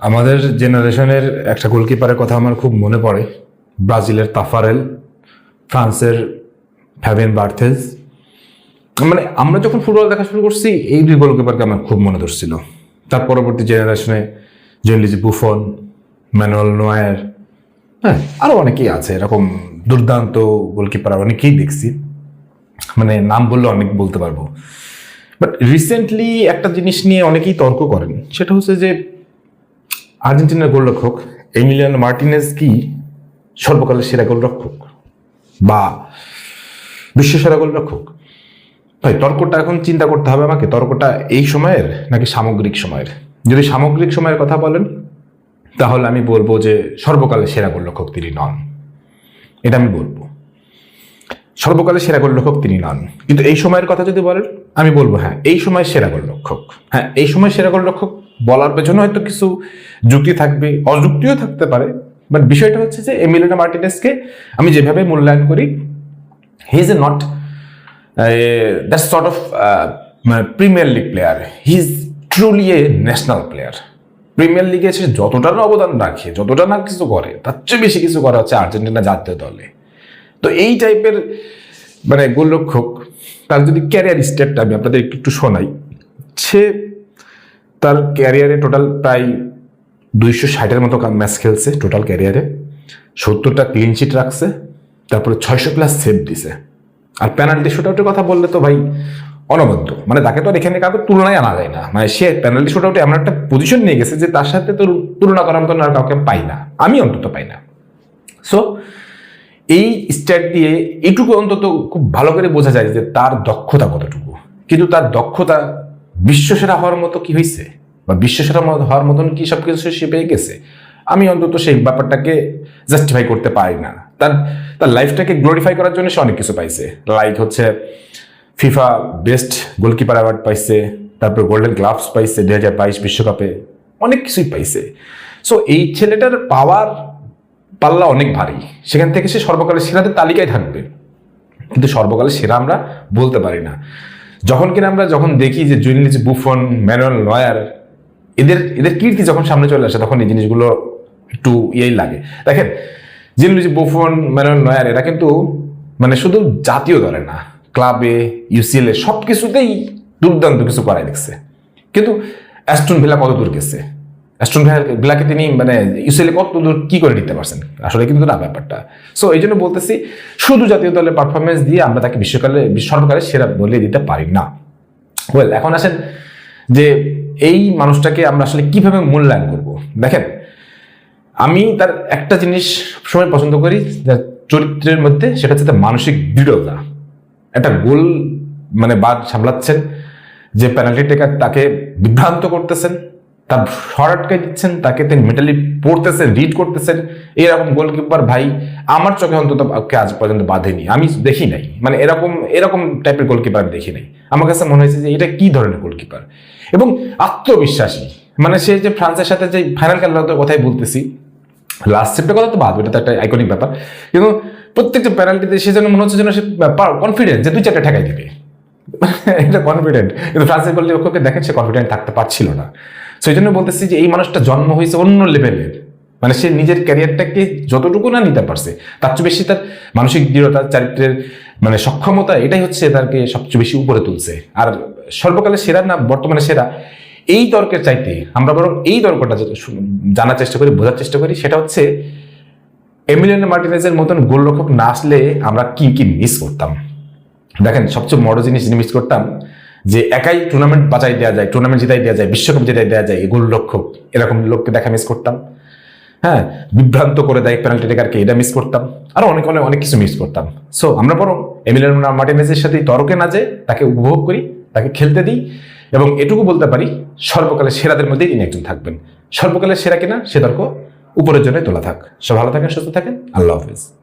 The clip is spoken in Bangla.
আমাদের জেনারেশনের একটা গোলকিপারের কথা আমার খুব মনে পড়ে। ব্রাজিলের তাফারেল, ফ্রান্সের ফ্যাবিয়ান বার্থেজ। মানে আমরা যখন ফুটবল দেখা শুরু করছি, এই দুই গোলকিপারকে আমার খুব মনে ধরছিল। তার পরবর্তী জেনারেশনে জেনলিজি বুফন, ম্যানুয়াল নোয়ার হ্যাঁ আরও অনেকেই আছে, এরকম দুর্দান্ত গোলকিপার অনেকেই দেখছি। মানে নাম বললে অনেক বলতে পারব। বাট রিসেন্টলি একটা জিনিস নিয়ে অনেকেই তর্ক করেন, সেটা হচ্ছে যে আর্জেন্টিনার গোলরক্ষক এমিলিয়ানো মার্টিনেজ কি সর্বকালের সেরা গোলরক্ষক? বা বিশ্ব সেরা গোলরক্ষক? ভাই, তর্কটা এখন চিন্তা করতে হবে আমাকে। তর্কটা এই সময়ের নাকি সামগ্রিক সময়ের? যদি সামগ্রিক সময়ের কথা বলেন, তাহলে আমি বলব যে সর্বকালের সেরা গোলরক্ষক তিনি নন। এটা আমি বলব। সর্বকালের সেরা গোলরক্ষক তিনি নন। কিন্তু এই সময়ের কথা যদি বলেন, আমি বলব হ্যাঁ এই সময় সেরা গোলরক্ষক। হ্যাঁ এই সময় সেরা গোলরক্ষক বলার পেছনে হয়তো কিছু যুক্তি থাকবে, অযুক্তিও থাকতে পারে বাট বিষয়টা হচ্ছে যে এমিলিনা মার্টিনেসকে আমি যেভাবে মূল্যায়ন করি he is a not that sort of premier league player he is truly a national player premier লিগে সে যতটা অবদান রাখে, যতটা না কিছু করে, তার চেয়ে বেশি কিছু করা হচ্ছে আর্জেন্টিনা জাতীয় দলে। তো এই টাইপের মানে গোলরক্ষক, তার যদি ক্যারিয়ার স্টেপটা আমি আপনাদের একটু একটু শোনাই, সে তার ক্যারিয়ারে টোটাল প্রায় দুইশো ষাটের মতো ম্যাচ খেলছে টোটাল ক্যারিয়ারে সত্তরটা ক্লিন শিট রাখছে, তারপরে ছয়শো প্লাস সেভ দিছে। আর পেনাল্টি শুট কথা বললে তো ভাই অনবদ্য। মানে তাকে তো আর এখানে কাউকে তুলনায় আনা যায় না। মানে সে পেনাল্টি শুট আউটে এমন একটা পজিশন নিয়ে গেছে যে তার সাথে তো তুলনা করার মতন আর কাউকে পাই না। আমি অন্তত পাই না। সো এই স্ট্যাট দিয়ে এটুকু অন্তত খুব ভালো করে বোঝা যায় যে তার দক্ষতা কতটুকু। কিন্তু তার দক্ষতা বিশ্বসেরা হওয়ার মতো কি হয়েছে বা বিশ্বসেরা হওয়ার মতন কি সব কিছু সে পেয়ে গেছে? আমি অন্তত সেই ব্যাপারটাকে জাস্টিফাই করতে পারি না। তার তার লাইফটাকে গ্লোরিফাই করার জন্য সে অনেক কিছু পাইছে। লাইক হচ্ছে ফিফা বেস্ট গোলকিপার অ্যাওয়ার্ড পাইছে, তারপর গোল্ডেন গ্লাভস পাইছে দু হাজার বাইশ বিশ্বকাপে, অনেক কিছুই পাইছে। সো এই ছেলেটার পাওয়ার পাল্লা অনেক ভারী। সেখান থেকে সে সর্বকালের সেরাদের তালিকায় থাকবে। কিন্তু সর্বকালের সেরা আমরা বলতে পারি না। যখন কিনা আমরা যখন দেখি যে জুনিলিস বুফন, ম্যানুয়াল লয়ার, এদের এদের কীর্তি যখন সামনে চলে আসে, তখন এই জিনিসগুলো একটু ইয়েই লাগে। দেখেন জিনিলিজ বুফন, ম্যানুয়াল লয়ার, এরা কিন্তু মানে শুধু জাতীয় দলে না, ক্লাবে ইউসিএল সব কিছুতেই দুর্দান্ত কিছু করাই দেখছে কিন্তু অ্যাস্টন ভিলা কত দূর গেছে? অ্যাস্টন ভিলাকে তিনি মানে ইউসিএল কত দূর কি করে নিতে পারছেন? আসলে কিন্তু না ব্যাপারটা। সো এই জন্য বলতেছি, শুধু জাতীয় দলের পারফরমেন্স দিয়ে আমরা তাকে বিশ্বকালে, সর্বকালের সেরা বলে দিতে পারি না। ওয়েল এখন আসেন যে এই মানুষটাকে আমরা আসলে কীভাবে মূল্যায়ন করব? দেখেন, আমি তার একটা জিনিস সময় পছন্দ করি যার চরিত্রের মধ্যে সেটা হচ্ছে মানসিক দৃঢ়তা। একটা গোল মানে বাদ সামলাচ্ছেন, যে পেনাল্টি টেকার তাকে বিভ্রান্ত করতেছেন তার শর্টকে দিচ্ছেন, তাকে তিনি মেটালি পড়তেছেন রিড করতেছেন। এরকম গোলকিপার ভাই আমার চোখে অন্তত আজ পর্যন্ত বাঁধেনি। আমি দেখি নাই। মানে এরকম এরকম টাইপের গোলকিপার আমি দেখি নাই। আমার কাছে মনে হয়েছে যে এটা কি ধরনের গোলকিপার এবং আত্মবিশ্বাসী। মানে সে যে ফ্রান্সের সাথে যে ফাইনাল খেলার কথাই বলতেছি লাস্ট সেপটা কথা তো বাদ, এটা তো একটা আইকনিক ব্যাপার। কিন্তু প্রত্যেকটা প্যানাল্টিতে সে যেন মনে হচ্ছে যেন সে কনফিডেন্স যে দুই চারটা ঠেকাই দিবে। এটা কনফিডেন্ট কিন্তু ফ্রান্সের গোলরক্ষককে দেখেন সে কনফিডেন্ট থাকতে পারছিল না। সেই জন্য বলতেছি যে এই মানুষটা জন্ম হয়েছে অন্য লেভেলের মানে সে নিজের ক্যারিয়ারটাকে যতটুকু না নিতে পারছে, তার চেয়ে বেশি তার মানসিক দৃঢ়তা, চারিত্রের মানে সক্ষমতা, এটাই হচ্ছে তাকে সবচেয়ে বেশি উপরে তুলছে। আর সর্বকালে সেরা না, বর্তমানে সেরা, এই তর্কের চাইতে আমরা বরং এই তর্কটা জানার চেষ্টা করি, বোঝার চেষ্টা করি, সেটা হচ্ছে, এমিলিয়ানো মার্টিনেজের মতন গোলরক্ষক না আসলে আমরা কি কি মিস করতাম। দেখেন, সবচেয়ে বড় জিনিস মিস করতাম, যে একাই টুর্নামেন্ট বাঁচাই দেওয়া যায় টুর্নামেন্ট জিতাই দেওয়া যায়, বিশ্বকাপ জিতাই দেওয়া যায় এই লক্ষ্য। এরকম লোককে দেখা মিস করতাম। হ্যাঁ বিভ্রান্ত করে দেয় পেনাল্টি টেকারকে এটা মিস করতাম। আরও অনেক অনেক অনেক কিছু মিস করতাম। সো আমরা বরং এমিলিয়ানো মার্টিনেজের সাথে তর্কে না যে তাকে উপভোগ করি, তাকে খেলতে দিই এবং এটুকু বলতে পারি, সর্বকালের সেরাদের মধ্যেই তিনি একজন থাকবেন। সর্বকালের সেরা কিনা, সে তর্ক উপরের জন্য তোলা থাক। সব ভালো থাকেন, সুস্থ থাকেন। আল্লাহ হাফিজ।